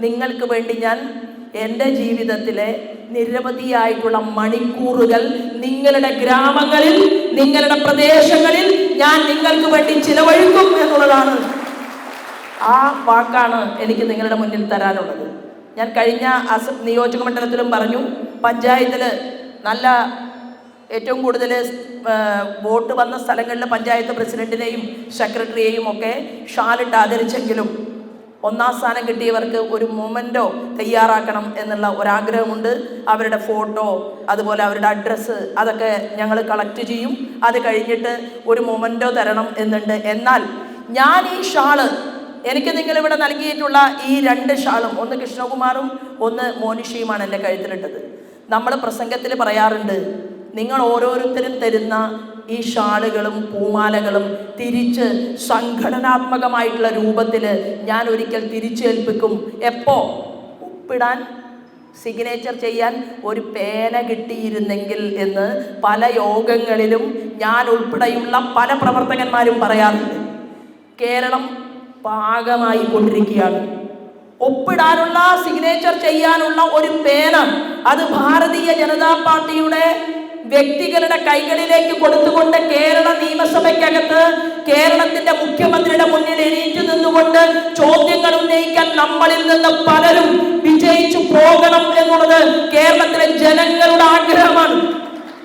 നിങ്ങൾക്ക് വേണ്ടി ഞാൻ എന്റെ ജീവിതത്തിലെ നിരവധിയായിട്ടുള്ള മണിക്കൂറുകൾ നിങ്ങളുടെ ഗ്രാമങ്ങളിൽ നിങ്ങളുടെ പ്രദേശങ്ങളിൽ ഞാൻ നിങ്ങൾക്ക് വേണ്ടി ചിലവഴിക്കും എന്നുള്ളതാണ് ആ വാക്കാണ് എനിക്ക് നിങ്ങളുടെ മുന്നിൽ തരാനുള്ളത്. ഞാൻ കഴിഞ്ഞ അസ നിയോജക മണ്ഡലത്തിലും പറഞ്ഞു പഞ്ചായത്തിൽ നല്ല ഏറ്റവും കൂടുതൽ വോട്ട് വന്ന സ്ഥലങ്ങളിൽ പഞ്ചായത്ത് പ്രസിഡന്റിനെയും സെക്രട്ടറിയെയും ഒക്കെ ഷാലിട്ട് ആദരിച്ചെങ്കിലും ഒന്നാം സ്ഥാനം കിട്ടിയവർക്ക് ഒരു മൊമെന്റോ തയ്യാറാക്കണം എന്നുള്ള ഒരാഗ്രഹമുണ്ട്. അവരുടെ ഫോട്ടോ അതുപോലെ അവരുടെ അഡ്രസ്സ് അതൊക്കെ ഞങ്ങൾ കളക്ട് ചെയ്യും. അത് കഴിഞ്ഞിട്ട് ഒരു മൊമെന്റോ തരണം എന്നുണ്ട്. എന്നാൽ ഞാൻ ഈ ഷാൾ എനിക്ക് നിങ്ങൾ ഇവിടെ നൽകിയിട്ടുള്ള ഈ രണ്ട് ഷാളും ഒന്ന് കൃഷ്ണകുമാറും ഒന്ന് മോനിഷയുമാണ് എന്റെ കഴുത്തിലിട്ടത്. നമ്മൾ പ്രസംഗത്തിൽ പറയാറുണ്ട് നിങ്ങൾ ഓരോരുത്തരും തരുന്ന ഈ ഷാളുകളും പൂമാലകളും തിരിച്ച് സംഘടനാത്മകമായിട്ടുള്ള രൂപത്തിൽ ഞാൻ ഒരിക്കൽ തിരിച്ചേൽപ്പിക്കും. എപ്പോ? ഒപ്പിടാൻ സിഗ്നേച്ചർ ചെയ്യാൻ ഒരു പേന കിട്ടിയിരുന്നെങ്കിൽ എന്ന് പല യോഗങ്ങളിലും ഞാൻ ഉൾപ്പെടെയുള്ള പല പ്രവർത്തകന്മാരും പറയാറുണ്ട്. കേരളം പാകമായി കൊണ്ടിരിക്കുകയാണ് ഒപ്പിടാനുള്ള സിഗ്നേച്ചർ ചെയ്യാനുള്ള ഒരു പേന. അത് ഭാരതീയ ജനതാ പാർട്ടിയുടെ വ്യക്തികളുടെ കൈകളിലേക്ക് കൊടുത്തുകൊണ്ട് കേരള നിയമസഭയ്ക്കകത്ത് കേരളത്തിന്റെ മുഖ്യമന്ത്രിയുടെ മുന്നിൽ എണീറ്റ് നിന്നുകൊണ്ട് ചോദ്യങ്ങൾ ഉന്നയിക്കാൻ നമ്മളിൽ നിന്ന് പലരും വിജയിച്ചു പോകണം എന്നുള്ളത് കേരളത്തിലെ